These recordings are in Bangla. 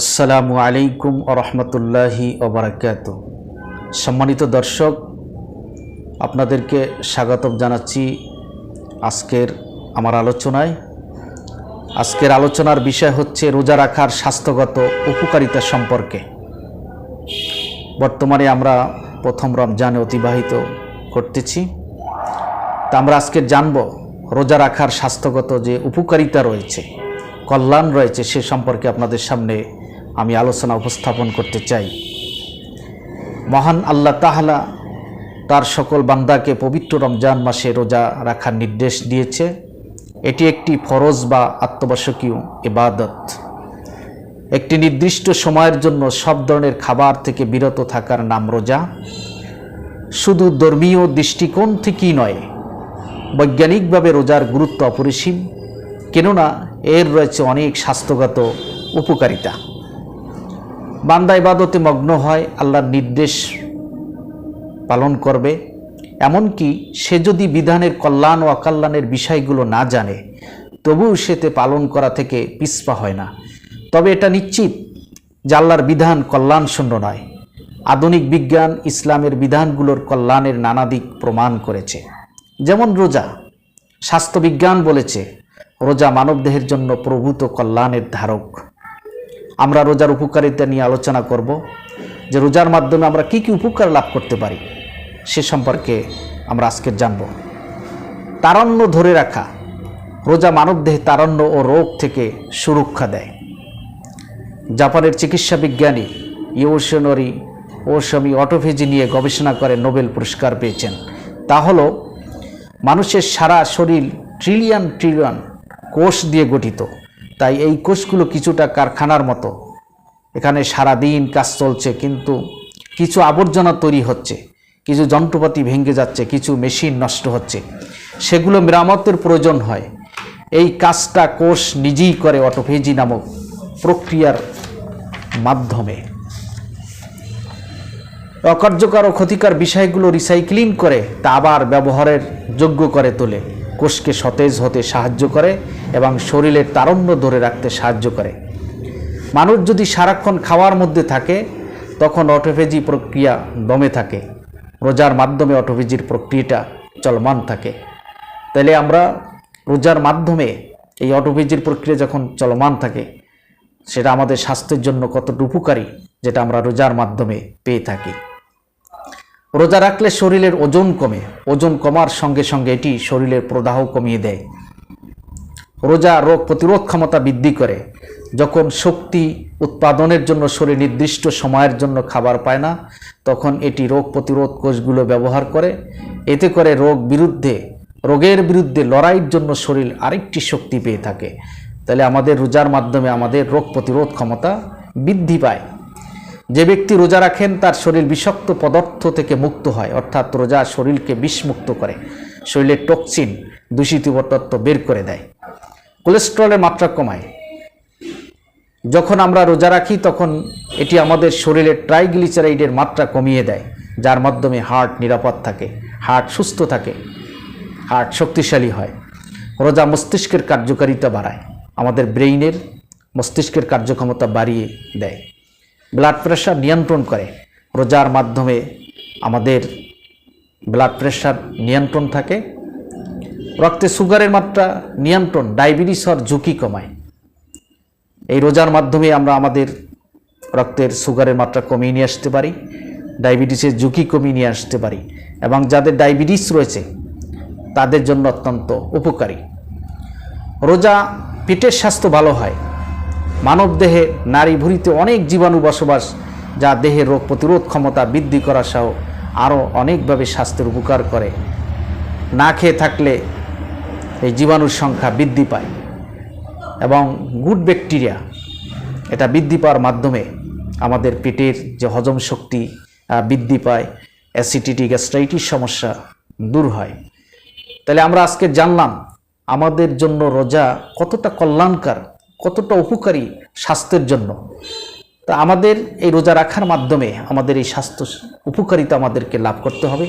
আসসালামু আলাইকুম রহমতুল্লাহি ওবরাকাত সম্মানিত দর্শক, আপনাদেরকে স্বাগতম জানাচ্ছি আজকের আমার আলোচনায়। আজকের আলোচনার বিষয় হচ্ছে রোজা রাখার স্বাস্থ্যগত উপকারিতা সম্পর্কে। বর্তমানে আমরা প্রথম রমজানে অতিবাহিত করতেছি। তা আমরা আজকে জানব, রোজা রাখার স্বাস্থ্যগত যে উপকারিতা রয়েছে, কল্যাণ রয়েছে সে সম্পর্কে আপনাদের সামনে আমি আলোচনা উপস্থাপন করতে চাই। মহান আল্লাহ তাহলা তার সকল বান্দাকে পবিত্র রমজান মাসে রোজা রাখার নির্দেশ দিয়েছে। এটি একটি ফরজ বা আত্মবাসকীয় ইবাদত। একটি নির্দিষ্ট সময়ের জন্য সব ধরনের খাবার থেকে বিরত থাকার নাম রোজা। শুধু ধর্মীয় দৃষ্টিকোণ থেকেই নয়, বৈজ্ঞানিকভাবে রোজার গুরুত্ব অপরিসীম। কেননা, এর রয়েছে অনেক স্বাস্থ্যগত উপকারিতা। বান্দা ইবাদতে মগ্ন হয়, আল্লাহর নির্দেশ পালন করবে। এমনকি সে যদি বিধানের কল্যাণ ও অকল্যাণের বিষয়গুলো না জানে, তবুও সেতে পালন করা থেকে পিছপা হয় না। তবে এটা নিশ্চিত যে আল্লাহর বিধান কল্যাণ শূন্য নয়। আধুনিক বিজ্ঞান ইসলামের বিধানগুলোর কল্যাণের নানা দিক প্রমাণ করেছে। যেমন রোজা। স্বাস্থ্যবিজ্ঞান বলেছে, রোজা মানবদেহের জন্য প্রভূত কল্যাণের ধারক। আমরা রোজার উপকারিতা নিয়ে আলোচনা করব, যে রোজার মাধ্যমে আমরা কি কি উপকার লাভ করতে পারি, সে সম্পর্কে আমরা আজকে জানব। তারণ্য ধরে রাখা, রোজা মানবদেহে তারণ্য ও রোগ থেকে সুরক্ষা দেয়। জাপানের চিকিৎসা বিজ্ঞানী ইউশনরি ওসমি অটোফেজি নিয়ে গবেষণা করে নোবেল পুরস্কার পেয়েছেন। তা হল, মানুষের সারা শরীর ট্রিলিয়ন ট্রিলিয়ন কোষ দিয়ে গঠিত। তাই এই কোষগুলো কিছুটা কারখানার মতো। এখানে সারা দিন কাজ চলছে, কিন্তু কিছু আবর্জনা তৈরি হচ্ছে, কিছু যন্ত্রপাতি ভেঙে যাচ্ছে, কিছু মেশিন নষ্ট হচ্ছে। সেগুলো মেরামতের প্রয়োজন হয়। এই কাজটা কোষ নিজেই করে অটোফেজি নামক প্রক্রিয়ার মাধ্যমে। অকার্যকর ও ক্ষতিকর বিষয়গুলো রিসাইক্লিং করে তা আবার ব্যবহারের যোগ্য করে তোলে। কোষকে সতেজ হতে সাহায্য করে এবং শরীরের তারণ্য ধরে রাখতে সাহায্য করে। মানুষ যদি সারাক্ষণ খাওয়ার মধ্যে থাকে, তখন অটোফেজি প্রক্রিয়া দমে থাকে। রোজার মাধ্যমে অটোফেজির প্রক্রিয়াটা চলমান থাকে। তাহলে আমরা রোজার মাধ্যমে এই অটোফেজির প্রক্রিয়া যখন চলমান থাকে, সেটা আমাদের স্বাস্থ্যের জন্য কতটা উপকারী, যেটা আমরা রোজার মাধ্যমে পেয়ে থাকি। রোজা রাখলে শরীরের ওজন কমে, ওজন কমার সঙ্গে সঙ্গে এটি শরীরের প্রদাহ কমিয়ে দেয়। রোজা রোগ প্রতিরোধ ক্ষমতা বৃদ্ধি করে। যখন শক্তি উৎপাদনের জন্য শরীর নির্দিষ্ট সময়ের জন্য খাবার পায় না, তখন এটি রোগ প্রতিরোধ কোষগুলো ব্যবহার করে। এতে করে রোগ বিরুদ্ধে, রোগের বিরুদ্ধে লড়াইয়ের জন্য শরীর আরেকটি শক্তি পেয়ে থাকে। তাহলে আমাদের রোজার মাধ্যমে আমাদের রোগ প্রতিরোধ ক্ষমতা বৃদ্ধি পায়। যে ব্যক্তি রোজা রাখেন, তার শরীর বিষাক্ত পদার্থ থেকে মুক্ত হয়, অর্থাৎ রোজা শরীরকে বিষমুক্ত করে, শরীরের টক্সিন দূষিত তত্ত্ব বের করে দেয়। কোলেস্ট্রলের মাত্রা কমায়। যখন আমরা রোজা রাখি, তখন এটি আমাদের শরীরের ট্রাইগ্লিচারাইডের মাত্রা কমিয়ে দেয়, যার মাধ্যমে হার্ট নিরাপদ থাকে, হার্ট সুস্থ থাকে, হার্ট শক্তিশালী হয়। রোজা মস্তিষ্কের কার্যকারিতা বাড়ায়, আমাদের ব্রেইনের মস্তিষ্কের কার্যক্ষমতা বাড়িয়ে দেয়। ব্লাড প্রেশার নিয়ন্ত্রণ করে। রোজার মাধ্যমে আমাদের ব্লাড প্রেশার নিয়ন্ত্রণ থাকে। রক্তে সুগারের মাত্রা নিয়ন্ত্রণ ডায়াবেটিস হওয়ার ঝুঁকি কমায়। এই রোজার মাধ্যমে আমরা আমাদের রক্তের সুগারের মাত্রা কমিয়ে নিয়ে আসতে পারি ডায়াবেটিসের ঝুঁকি কমিয়ে নিয়ে আসতে পারি এবং যাদের ডায়াবেটিস রয়েছে, তাদের জন্য অত্যন্ত উপকারী। রোজা পেটের স্বাস্থ্য ভালো হয় মানব দেহে নারী ভুঁড়িতে অনেক জীবাণু বসবাস, যা দেহের রোগ প্রতিরোধ ক্ষমতা বৃদ্ধি করা সহ আরও অনেকভাবে স্বাস্থ্যের উপকার করে। না খেয়ে থাকলে এই জীবাণুর সংখ্যা বৃদ্ধি পায় এবং গুড ব্যাকটেরিয়া, এটা বৃদ্ধি পাওয়ার মাধ্যমে আমাদের পেটের যে হজম শক্তি বৃদ্ধি পায়, অ্যাসিডিটি, গ্যাস্ট্রাইটিস সমস্যা দূর হয়। তাহলে আমরা আজকে জানলাম, আমাদের জন্য রোজা কতটা কল্যাণকার কতটা উপকারী স্বাস্থ্যের জন্য। তা আমাদের এই রোজা রাখার মাধ্যমে আমাদের এই স্বাস্থ্য উপকারিতা আমাদেরকে লাভ করতে হবে,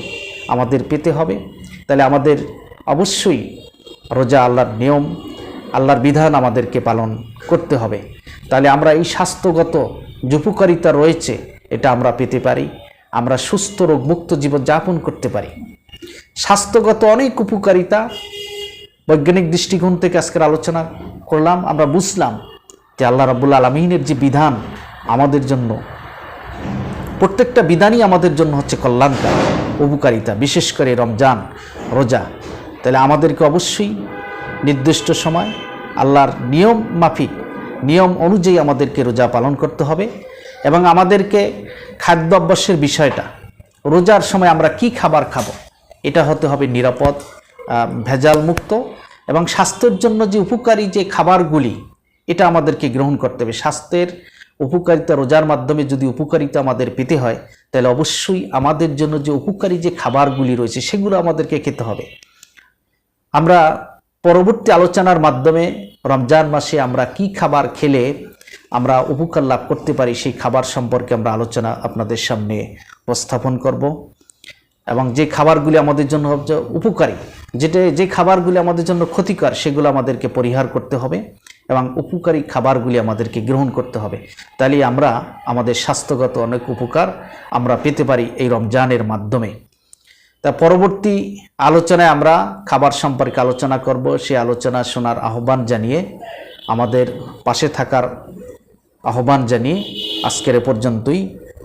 আমাদের পেতে হবে। তাহলে আমাদের অবশ্যই রোজা আল্লাহর নিয়ম, আল্লাহর বিধান আমাদেরকে পালন করতে হবে। তাহলে আমরা এই স্বাস্থ্যগত যে উপকারিতা রয়েছে, এটা আমরা পেতে পারি, আমরা সুস্থ রোগমুক্ত জীবন যাপন করতে পারি। স্বাস্থ্যগত অনেক উপকারিতা, বৈজ্ঞানিক দৃষ্টিকোণ থেকে আজকের আলোচনা করলাম, আমরা বুঝলাম যে আল্লাহ রাবুল আলমিনের যে বিধান আমাদের জন্য, প্রত্যেকটা বিধানই আমাদের জন্য হচ্ছে কল্যাণকার, উপকারিতা, বিশেষ করে রমজান, রোজা। তাহলে আমাদেরকে অবশ্যই নির্দিষ্ট সময় আল্লাহর নিয়ম মাফিক, নিয়ম অনুযায়ী আমাদেরকে রোজা পালন করতে হবে এবং আমাদেরকে খাদ্য অভ্যাসের বিষয়টা, রোজার সময় আমরা কি খাবার খাব, এটা হতে হবে নিরাপদ ভেজাল মুক্ত এবং স্বাস্থ্যের জন্য যে উপকারী যে খাবারগুলি, এটা আমাদেরকে গ্রহণ করতে হবে। স্বাস্থ্যের উপকারিতা রোজার মাধ্যমে যদি উপকারিতা আমাদের পেতে হয়, তাহলে অবশ্যই আমাদের জন্য যে উপকারী যে খাবারগুলি রয়েছে, সেগুলো আমাদেরকে খেতে হবে। আমরা পরবর্তী আলোচনার মাধ্যমে রমজান মাসে আমরা কি খাবার খেলে আমরা উপকার লাভ করতে পারি, সেই খাবার সম্পর্কে আমরা আলোচনা আপনাদের সামনে উপস্থাপন করব। এবং যে খাবারগুলি আমাদের জন্য উপকারী, যেটা, যে খাবারগুলি আমাদের জন্য ক্ষতিকর, সেগুলো আমাদেরকে পরিহার করতে হবে এবং উপকারী খাবারগুলি আমাদেরকে গ্রহণ করতে হবে। তাহলে আমরা আমাদের স্বাস্থ্যগত অনেক উপকার আমরা পেতে পারি এই রমজানের মাধ্যমে। তা পরবর্তী আলোচনায় আমরা খাবার সম্পর্কে আলোচনা করব। সে আলোচনা শোনার আহ্বান জানিয়ে আমাদের পাশে থাকার আহ্বান জানিয়ে আজকের এ পর্যন্তই।